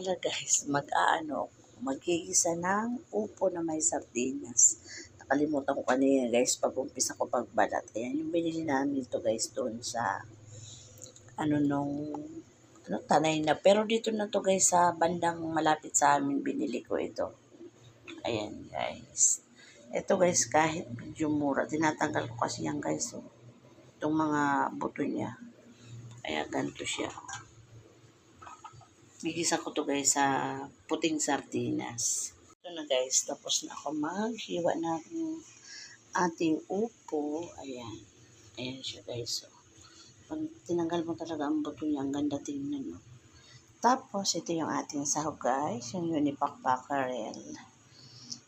pala guys, mag-aano, magigisa ng upo na may sardinas. Nakalimutan ko kanina guys, pag umpisa ko pagbalat. Ayan, yung binili namin to guys doon sa, ano nung, ano, tanay na. Pero dito na to guys, sa bandang malapit sa amin, binili ko ito. Ayan guys. Ito guys, kahit medyo mura, tinatanggal ko kasi yan guys. Oh. Itong mga buto niya. Kaya ganito siya. Bigisa ko to guys sa puting sardinas. Ito na guys, tapos na ako maghiwa ng ating upo. Ayan. Ayan siya guys. So, pag tinanggal mo talaga ang buto niya, ang ganda tingnan mo. Tapos, ito yung ating sahog guys, yung Unipack Mackerel.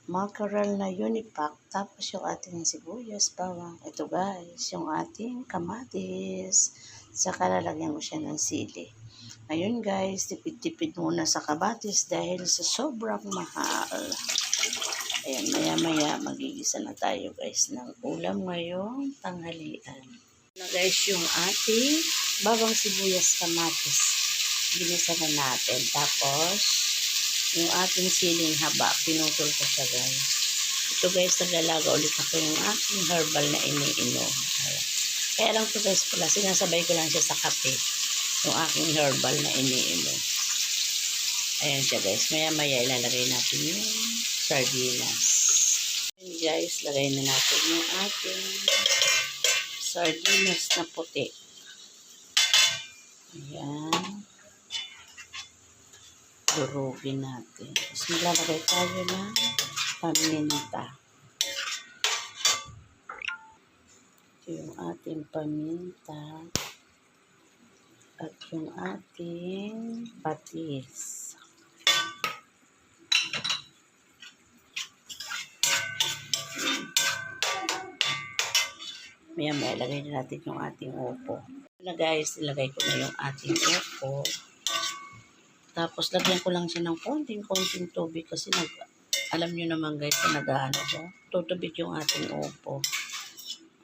Mackerel na Unipack. Tapos yung ating sibuyas, bawang. Ito guys, yung ating kamatis. Saka lalagyan ko siya ng sili. Ayun guys, tipid-tipid muna sa kamatis dahil sa sobrang mahal. Ayan, maya-maya magigisa na tayo guys ng ulam ngayong tanghalian. Na guys, yung ating bawang sibuyas kamatis. Ginisa na natin. Tapos, yung ating siling haba, pinutol ko siya guys. Ito guys, naglalaga ulit ako yung aking herbal na iniinom. Ayan. Kaya lang to guys pala, sinasabay ko lang siya sa kape. Yung aking herbal na iniinom. Ayan siya guys. Maya maya ilalagay natin yung sardinas. Ayan guys, lagay na natin yung ating sardinas na puti. Ayan. Durugin natin. Tapos maglalagay tayo ng paminta. Ito yung ating paminta at yung ating patis. Maya maya ilagay na natin yung ating upo. Na guys, ilagay ko na yung ating upo. Tapos lagyan ko lang siya ng konting-konting tubig kasi nag alam nyo naman guys na nag-ano ko. Tutubig yung ating upo.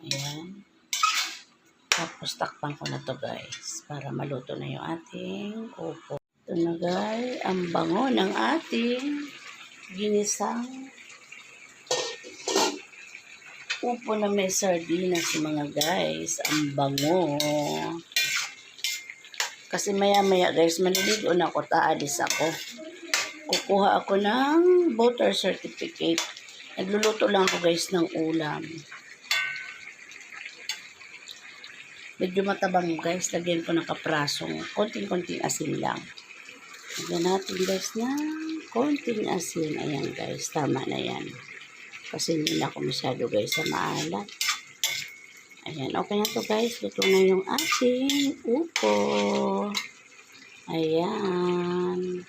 Ayan. Tapos takpan ko na to guys para maluto na yung ating upo. Ito na guys, ang bango ng ating ginisang upo na may sardinas mga guys. Ang bango. Kasi maya maya guys, maliligo na ako, taalis ako. Kukuha ako ng voter certificate. Nagluluto lang ako guys ng ulam. Medyo matabang guys. Lagyan ko ng kaprasong konting-konting asin lang. Lagyan natin guys na konting asin. Ayan guys. Tama na yan. Kasi hindi na ako masyado guys sa maalat. Ayan. Okay na to guys. Luto na yung ating upo. Ayan.